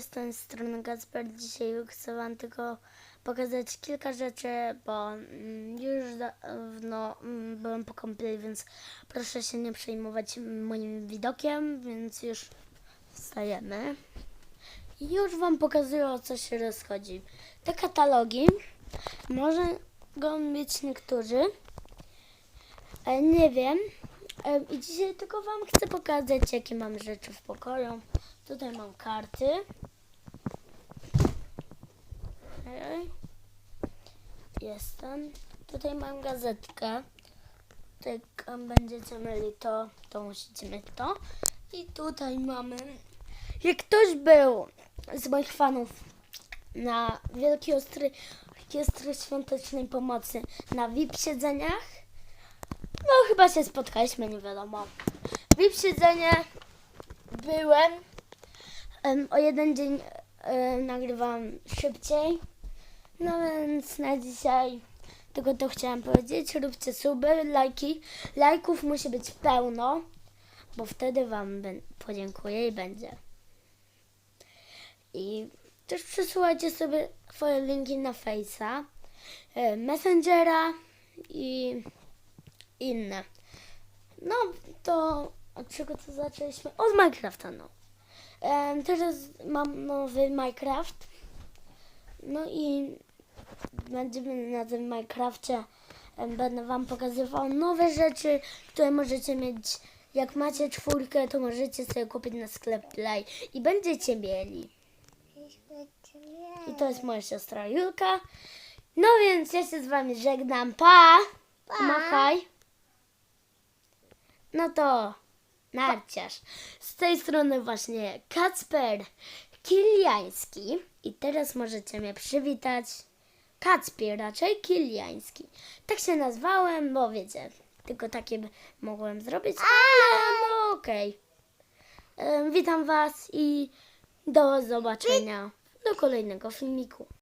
Z tej strony Gasper. Dzisiaj chcę Wam tylko pokazać kilka rzeczy, bo mm, już dawno mm, byłem po kąpieli, więc proszę się nie przejmować moim widokiem, więc już wstajemy. Już Wam pokazuję o co się rozchodzi. Te katalogi mogą mieć niektórzy, ale nie wiem. Em, I dzisiaj tylko Wam chcę pokazać, jakie mam rzeczy w pokoju. Tutaj mam karty. Jestem. Tutaj mam gazetkę. Jak będziecie mieli to, to musicie mieć to. I tutaj mamy. Jak ktoś był z moich fanów na Wielkiej Ostry, Orkiestry Świątecznej Pomocy na VIP siedzeniach, no chyba się spotkaliśmy, nie wiadomo. VIP siedzenie byłem. Em, o jeden dzień em, nagrywam szybciej. No więc na dzisiaj tylko to chciałam powiedzieć. Róbcie suby, lajki. Lajków musi być pełno, bo wtedy Wam podziękuję i będzie. I też przesyłajcie sobie swoje linki na Face'a, e, Messengera i inne. No to od czego to zaczęliśmy? Od Minecrafta, no. Em, teraz mam nowy Minecraft. No i będziemy na tym Minecrafcie będę wam pokazywał nowe rzeczy, które możecie mieć. Jak macie czwórkę, to możecie sobie kupić na sklep Play i będziecie mieli. I to jest moja siostra Julka. No więc ja się z wami żegnam. Pa! Machaj. No to narciarz. Z tej strony właśnie Kacper Kiliański. I teraz możecie mnie przywitać. Kacper raczej Kiliański. Tak się nazwałem, bo wiecie, tylko takie mogłem zrobić, ale no okej. Em, Witam Was i do zobaczenia do kolejnego filmiku.